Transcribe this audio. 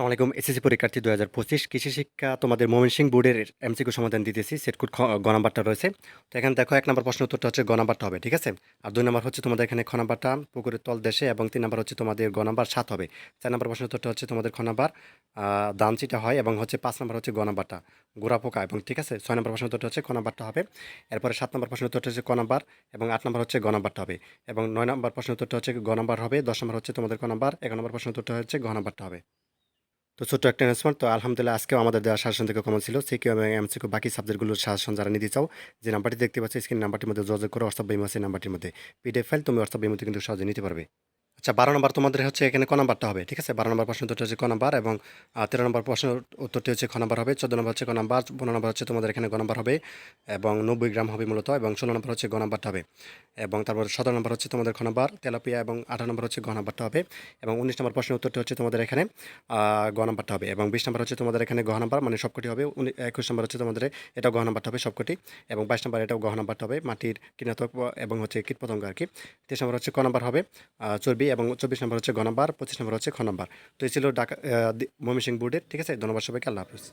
আসসালামু আলাইকুম। এসএসসি পরীক্ষার্থী দু হাজার পঁচিশ কৃষি শিক্ষা তোমাদের ময়মনসিংহ বোর্ডের এমসিকিউ সমাধান দিতেছি। সেট কোড গ নাম্বারটা রয়েছে। তো এখানে দেখো, এক নম্বর প্রশ্ন উত্তরটা হচ্ছে গ নাম্বারটা হবে, ঠিক আছে? আর দুই নম্বর হচ্ছে তোমাদের এখানে খ নাম্বারটা, পুকুরের তল দেশে, এবং তিন নম্বর হচ্ছে তোমাদের গ নাম্বার সাত হবে। চার নম্বর প্রশ্ন উত্তরটা হচ্ছে তোমাদের খ নাম্বার দানচিটা হয়, এবং হচ্ছে পাঁচ নম্বর হচ্ছে গ নাম্বারটা, গোড়া পোকা, এবং ঠিক আছে? ছয় নম্বর প্রশ্ন উত্তরটা হচ্ছে খ নাম্বারটা হবে। এরপরে সাত নম্বর প্রশ্ন উত্তরটা হচ্ছে ক নাম্বার, এবং আট নম্বর হচ্ছে গ নাম্বারটা হবে। এবং নয় নম্বর প্রশ্ন উত্তরটা হচ্ছে গ নাম্বার হবে, দশ নম্বর হচ্ছে তোমাদের ক নাম্বার, এগারো নম্বর প্রশ্ন উত্তরটা হচ্ছে গ নাম্বারটা হবে। তো ছোট্ট একটা অ্যানাউন্সমেন্ট তো আলহামদুলিল্লাহ আজকেও আমাদের দেওয়া শাসন থেকে কমন ছিল। সিকিউ এবং এমসিকিউ বাকি সাবজেক্টগুলোর শাসন যারা নিতে চাও, যে নাম্বারটি দেখতে পাচ্ছি স্ক্রিন নাম্বারটির মধ্যে যোগাযোগ করে হোয়াটসঅ্যাপ সেই নাম্বারটির মধ্যে পিডিএফ ফাইল তুমি হোয়াটসঅ্যাপ বিমাতে কিন্তু সহজে নিতে পারবে। আচ্ছা বারো নম্বর তোমাদের হচ্ছে এখানে ক নাম্বারটা হবে, ঠিক আছে? বারো নম্বর প্রশ্ন উত্তরটা হচ্ছে ক নাম্বার এবং তেরো নম্বর প্রশ্ন উত্তরটি হচ্ছে খ নাম্বার হবে, চোদ্দ নম্বর হচ্ছে ক নাম্বার, পনেরো নম্বর হচ্ছে তোমাদের এখানে গ নাম্বার হবে এবং নব্বই গ্রাম হবে মূলত এবং ষোলো নম্বর হচ্ছে গ নাম্বারটা হবে এবং তারপর সতেরো নম্বর হচ্ছে তোমাদের খ নাম্বার, তেলাপিয়া এবং আঠারো নম্বর হচ্ছে গ নাম্বারটা হবে এবং উনিশ নম্বর প্রশ্নের উত্তরটি হচ্ছে তোমাদের এখানে গ নাম্বারটা হবে এবং বিশ নম্বর হচ্ছে তোমাদের এখানে গহ নাম্বার মানে সবকটি হবে একুশ নম্বর হচ্ছে তোমাদের এটাও গহ নাম্বারটা হবে সবকটি এবং বাইশ নম্বর এটাও গহ নাম্বারটা হবে, মাটির কীটনাশক এবং হচ্ছে কীটপতঙ্গ আর কি। তেইশ নম্বর হচ্ছে ক নাম্বার হবে চর্বি এবং চব্বিশ নম্বর হচ্ছে গ নম্বর, পঁচিশ নম্বর হচ্ছে খ নম্বর। তো এই ছিল ডাকা ময়মনসিংহ বোর্ডের। ঠিক আছে, ধন্যবাদ সবাইকে, আল্লাহ হাফিজ।